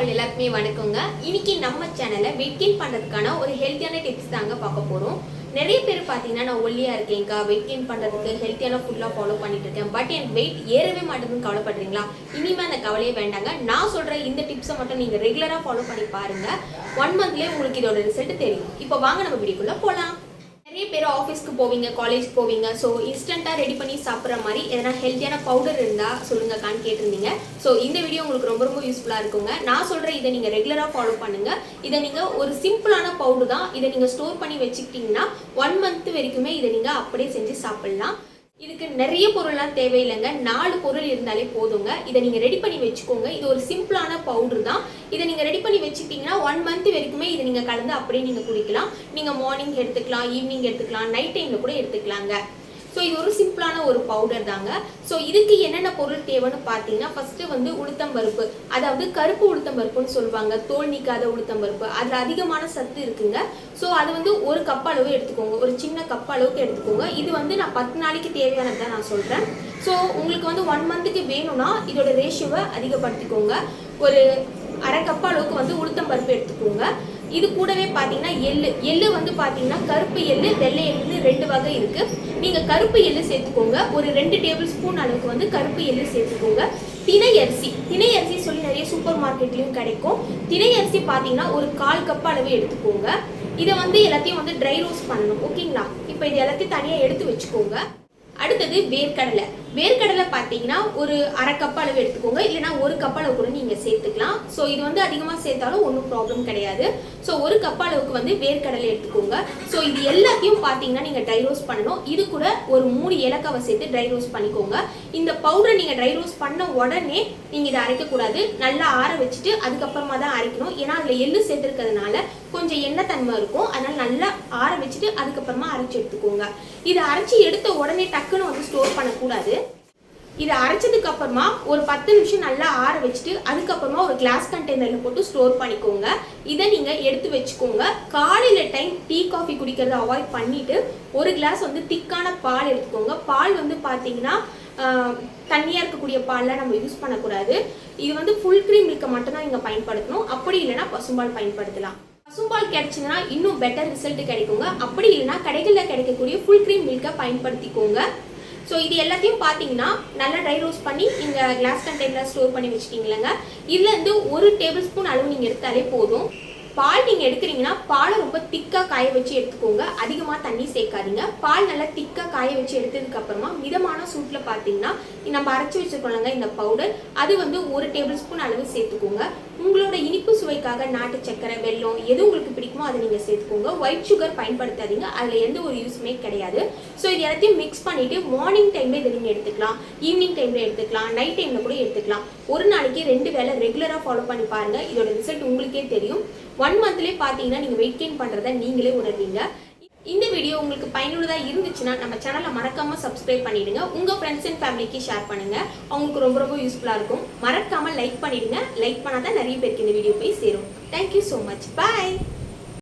அவள் எல்லாருக்குமே வணக்கங்க. இன்னைக்கு நம்ம சேனலை வெயிட் கெயின் ஒரு ஹெல்த்தியான டிப்ஸ் தாங்க பார்க்க போகிறோம் நிறைய பேர் பார்த்தீங்கன்னா நான் ஒல்லியாக இருக்கேன்க்கா வெயிட் கெயின் பண்ணுறதுக்கு ஹெல்த்தியான ஃபுட்லாம் ஃபாலோ பண்ணிட்டு இருக்கேன். பட் என் வெயிட் ஏறவே மாட்டேங்குதுன்னு கவலைப்படுறீங்களா? இனிமேல் அந்த கவலையே வேண்டாங்க. நான் சொல்கிற இந்த டிப்ஸை மட்டும் நீங்கள் ரெகுலராக ஃபாலோ பண்ணி பாருங்கள் ஒன் மந்த்லேயே உங்களுக்கு இதோட ரிசல்ட் தெரியும். இப்போ வாங்க நம்ம வீடியோக்குள்ளே போகலாம் நிறைய பேர் ஆஃபீஸ்க்கு போவீங்க காலேஜ் போவீங்க. ஸோ இன்ஸ்டண்ட்டாக ரெடி பண்ணி சாப்பிட்ற மாதிரி எதனா ஹெல்த்தியான பவுடர் இருந்தால் சொல்லுங்கக்கான்னு கேட்டிருந்தீங்க. ஸோ இந்த வீடியோ உங்களுக்கு ரொம்ப ரொம்ப யூஸ்ஃபுல்லாக இருக்குங்க. நான் சொல்கிற இதை நீங்கள் ரெகுலராக ஃபாலோ பண்ணுங்கள் இதை நீங்கள் ஒரு சிம்பிளான பவுடர் தான் இதை நீங்கள் ஸ்டோர் பண்ணி வச்சுக்கிட்டிங்கன்னா ஒன் மந்த் வரைக்குமே இதை நீங்கள் அப்படியே செஞ்சு சாப்பிட்லாம். இதுக்கு நிறைய பொருள்லாம் தேவையில்லைங்க. நாலு பொருள் இருந்தாலே போதுங்க. இதை நீங்கள் ரெடி பண்ணி வச்சுக்கோங்க. இது ஒரு சிம்பிளான பவுடர் தான். இதை நீங்கள் ரெடி பண்ணி வச்சுக்கிட்டிங்கன்னா ஒன் மந்த் வரைக்குமே இதை நீங்கள் கலந்து அப்படியே நீங்கள் குடிக்கலாம் நீங்கள் மார்னிங் எடுத்துக்கலாம் ஈவினிங் எடுத்துக்கலாம் நைட் டைமில் கூட எடுத்துக்கலாங்க. ஸோ இது ஒரு சிம்பிளான ஒரு பவுடர் தாங்க. ஸோ இதுக்கு என்னென்ன பொருள் தேவைன்னு பார்த்தீங்கன்னா ஃபஸ்ட்டு வந்து உளுத்தம் பருப்பு. அதாவது கருப்பு உளுத்தம் பருப்புன்னு சொல்லுவாங்க. தோல் நீக்காத உளுத்தம் பருப்பு. அதில் அதிகமான சத்து இருக்குங்க. ஸோ அது வந்து ஒரு கப் அளவு எடுத்துக்கோங்க. ஒரு சின்ன கப் அளவுக்கு எடுத்துக்கோங்க. இது வந்து நான் பத்து நாளைக்கு தேவையானது தான் நான் சொல்கிறேன் ஸோ உங்களுக்கு வந்து ஒன் மந்த்துக்கு வேணும்னா இதோட ரேஷியோவை அதிகப்படுத்திக்கோங்க. ஒரு அரை கப் அளவுக்கு வந்து உளுத்தம் பருப்பு எடுத்துக்கோங்க. இது கூடவே பார்த்தீங்கன்னா எள்ளு. எள்ளு வந்து பார்த்தீங்கன்னா கருப்பு எள்ளு வெள்ளை எள்ளுன்னு ரெண்டு வகை இருக்கு. நீங்கள் கருப்பு எள்ளு சேர்த்துக்கோங்க. ஒரு ரெண்டு டேபிள் ஸ்பூன் அளவுக்கு வந்து கருப்பு எள்ளு சேர்த்துக்கோங்க. தினை அரிசி. திணை அரிசி சொல்லி நிறைய சூப்பர் மார்க்கெட்லையும் கிடைக்கும். தினையரிசி அரிசி பார்த்தீங்கன்னா ஒரு கால் கப் அளவு எடுத்துக்கோங்க. இதை வந்து எல்லாத்தையும் வந்து ட்ரை ரோஸ்ட் பண்ணணும். ஓகேங்களா இப்போ இது எல்லாத்தையும் தனியாக எடுத்து வச்சுக்கோங்க. அடுத்தது வேர்க்கடலை. வேர்க்கடலை பார்த்தீங்கன்னா ஒரு அரை கப் அளவு எடுத்துக்கோங்க. இல்லைனா ஒரு கப் அளவு கூட நீங்கள் சேர்த்துக்கலாம். ஸோ இது வந்து அதிகமாக சேர்த்தாலும் ஒன்றும் ப்ராப்ளம் கிடையாது. ஸோ ஒரு கப் அளவுக்கு வந்து வேர்க்கடலை எடுத்துக்கோங்க. ஸோ இது எல்லாத்தையும் பார்த்தீங்கன்னா நீங்கள் ட்ரை ரோஸ்ட் பண்ணணும். இது கூட ஒரு மூணு ஏலக்காவை சேர்த்து ட்ரை ரோஸ்ட் பண்ணிக்கோங்க. இந்த பவுடரை நீங்கள் ட்ரை ரோஸ்ட் பண்ண உடனே நீங்கள் இதை அரைக்கக்கூடாது. நல்லா ஆற வச்சுட்டு அதுக்கப்புறமா தான் அரைக்கணும். ஏன்னா அதில் எள்ளு சேர்த்துருக்கிறதுனால கொஞ்சம் எண்ணெய் தன்மை இருக்கும். அதனால் நல்லா ஆற வச்சுட்டு அதுக்கப்புறமா அரைச்சி எடுத்துக்கோங்க. இதை அரைச்சி எடுத்த உடனே டக்குன்னு வந்து ஸ்டோர் பண்ணக்கூடாது. இதை அரைச்சதுக்கு அப்புறமா ஒரு பத்து நிமிஷம் நல்லா ஆற வச்சுட்டு அதுக்கப்புறமா ஒரு கிளாஸ் கண்டெய்னரில் போட்டு ஸ்டோர் பண்ணிக்கோங்க. இதை நீங்கள் எடுத்து வச்சுக்கோங்க. காலையில் டைம் டீ காஃபி குடிக்கிறத அவாய்ட் பண்ணிட்டு ஒரு கிளாஸ் வந்து திக்கான பால் எடுத்துக்கோங்க. பால் வந்து பார்த்தீங்கன்னா தண்ணியாக இருக்கக்கூடிய பால்லாம் நம்ம யூஸ் பண்ணக்கூடாது. இது வந்து ஃபுல் க்ரீம் மில்கை மட்டும்தான் நீங்கள் பயன்படுத்தணும். அப்படி இல்லைன்னா பசும்பால் பயன்படுத்தலாம். பசும்பால் கிடைச்சுன்னா இன்னும் பெட்டர் ரிசல்ட் கிடைக்குங்க. அப்படி இல்லைன்னா கடைகளில் கிடைக்கக்கூடிய ஃபுல் க்ரீம் மில்கை பயன்படுத்திக்கோங்க. ஸோ இது எல்லாத்தையும் பார்த்தீங்கன்னா நல்லா ட்ரை ரோஸ்ட் பண்ணி நீங்கள் கிளாஸ் கண்டெய்னர் ஸ்டோர் பண்ணி வச்சுக்கிங்களேங்க இதுலேருந்து ஒரு டேபிள் ஸ்பூன் அளவு நீங்கள் எடுத்தாலே போதும். பால் நீங்கள் எடுக்கிறீங்கன்னா பாலை ரொம்ப திக்காக காய வச்சு எடுத்துக்கோங்க. அதிகமாக தண்ணி சேர்க்காதீங்க. பால் நல்லா திக்காக காய வச்சு எடுத்ததுக்கப்புறமா மிதமான சூட்டில் பார்த்தீங்கன்னா நம்ம அரைச்சி வச்சுருக்கோங்க இந்த பவுடர் அது வந்து ஒரு டேபிள் ஸ்பூன் அளவு சேர்த்துக்கோங்க. உங்களோட இனிப்பு சுவைக்காக நாட்டு சக்கரை வெல்லம் எது உங்களுக்கு பிடிக்குமோ அதை நீங்கள் சேர்த்துக்கோங்க. ஒயிட் சுகர் பயன்படுத்தாதீங்க. அதில் எந்த ஒரு யூஸுமே கிடையாது. ஸோ இது எல்லாத்தையும் மிக்ஸ் பண்ணிவிட்டு மார்னிங் டைமில் இதை நீங்கள் எடுத்துக்கலாம். ஈவினிங் டைமில் எடுத்துக்கலாம். நைட் டைமில் கூட எடுத்துக்கலாம். ஒரு நாளைக்கு ரெண்டு வேளை ரெகுலராக ஃபாலோ பண்ணி பாருங்கள் இதோட ரிசல்ட் உங்களுக்கே தெரியும். ஒன் மந்த்லேயே பார்த்தீங்கன்னா நீங்கள் வெயிட் கெயின் பண்ணுறத நீங்களே உணர்வீங்க. இந்த வீடியோ உங்களுக்கு பயனுள்ளதாக இருந்துச்சுன்னா நம்ம சேனலை மறக்காமல் சப்ஸ்கிரைப் பண்ணிடுங்க. உங்கள் ஃப்ரெண்ட்ஸ் அண்ட் ஃபேமிலிக்கு ஷேர் பண்ணுங்க. அவங்களுக்கு ரொம்ப ரொம்ப யூஸ்ஃபுல்லாக இருக்கும். மறக்காமல் லைக் பண்ணிடுங்க. லைக் பண்ணால் தான் நிறைய பேருக்கு இந்த வீடியோ போய் சேரும். Thank you so much bye